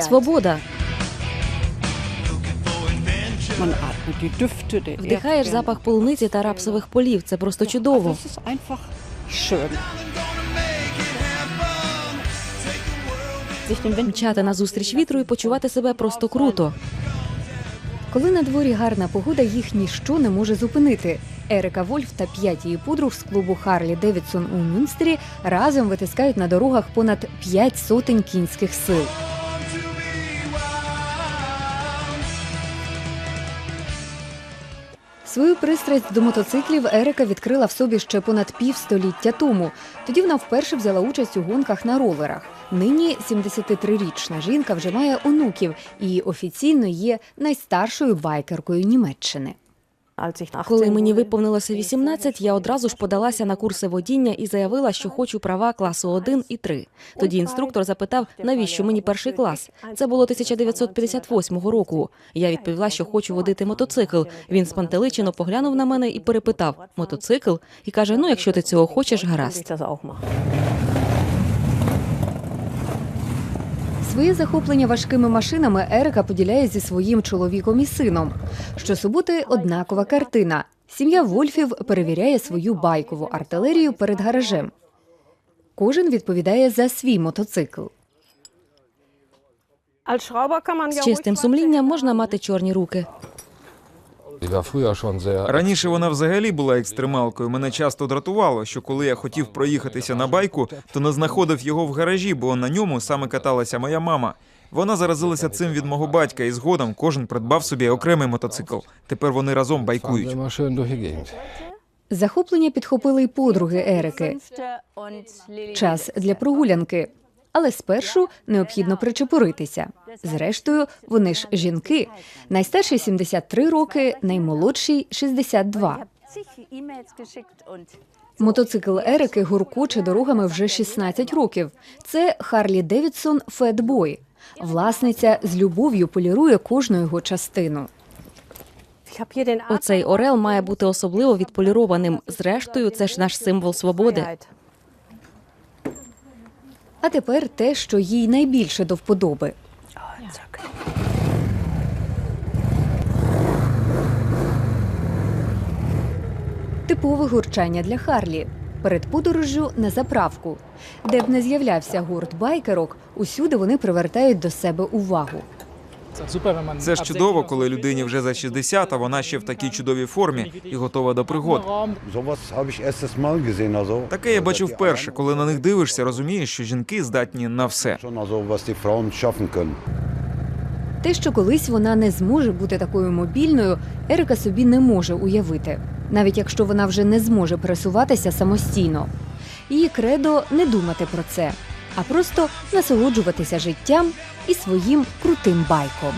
Свобода. Man atmet die Вдихаєш запах полуниці та рапсових полів. Це просто чудово. Ist Мчати назустріч вітру і почувати себе просто круто. Коли на дворі гарна погода, їх ніщо не може зупинити. Ерика Вольф та п'ять її подруг з клубу Харлі Девідсон у Мюнстері разом витискають на дорогах понад п'ять сотень кінських сил. Свою пристрасть до мотоциклів Ерика відкрила в собі ще понад півстоліття тому. Тоді вона вперше взяла участь у гонках на ролерах. Нині 73-річна жінка вже має онуків і офіційно є найстаршою байкеркою Німеччини. Коли мені виповнилося 18, я одразу ж подалася на курси водіння і заявила, що хочу права класу 1 і 3. Тоді інструктор запитав, навіщо мені перший клас. Це було 1958 року. Я відповіла, що хочу водити мотоцикл. Він спантеличено поглянув на мене і перепитав мотоцикл і каже: Ну, якщо ти цього хочеш, гаразд. Своє захоплення важкими машинами Ерика поділяє зі своїм чоловіком і сином. Щосуботи однакова картина. Сім'я Вольфів перевіряє свою байкову артилерію перед гаражем. Кожен відповідає за свій мотоцикл. З чистим сумлінням можна мати чорні руки. Раніше вона взагалі була екстремалкою. Мене часто дратувало, що коли я хотів проїхатися на байку, то не знаходив його в гаражі, бо на ньому саме каталася моя мама. Вона заразилася цим від мого батька, і згодом кожен придбав собі окремий мотоцикл. Тепер вони разом байкують. Захоплення підхопили й подруги Ерики. Час для прогулянки. Але спершу необхідно причепуритися. Зрештою, вони ж жінки. Найстарший 73 роки, наймолодший 62. Мотоцикл Ерики гуркоче дорогами вже 16 років. Це Харлі Девідсон Фетбой. Власниця з любов'ю полірує кожну його частину. Оцей орел має бути особливо відполірованим. Зрештою, це ж наш символ свободи. А тепер те, що їй найбільше до вподоби. Типове гурчання для Харлі. Перед подорожжю на заправку. Де б не з'являвся гурт байкерок, усюди вони привертають до себе увагу. Це ж чудово, коли людині вже за 60, а вона ще в такій чудовій формі і готова до пригод. Таке я бачив вперше. Коли на них дивишся, розумієш, що жінки здатні на все. Те, що колись вона не зможе бути такою мобільною, Ерика собі не може уявити, навіть якщо вона вже не зможе пересуватися самостійно. Її кредо не думати про це, а просто насолоджуватися життям і своїм крутим байком.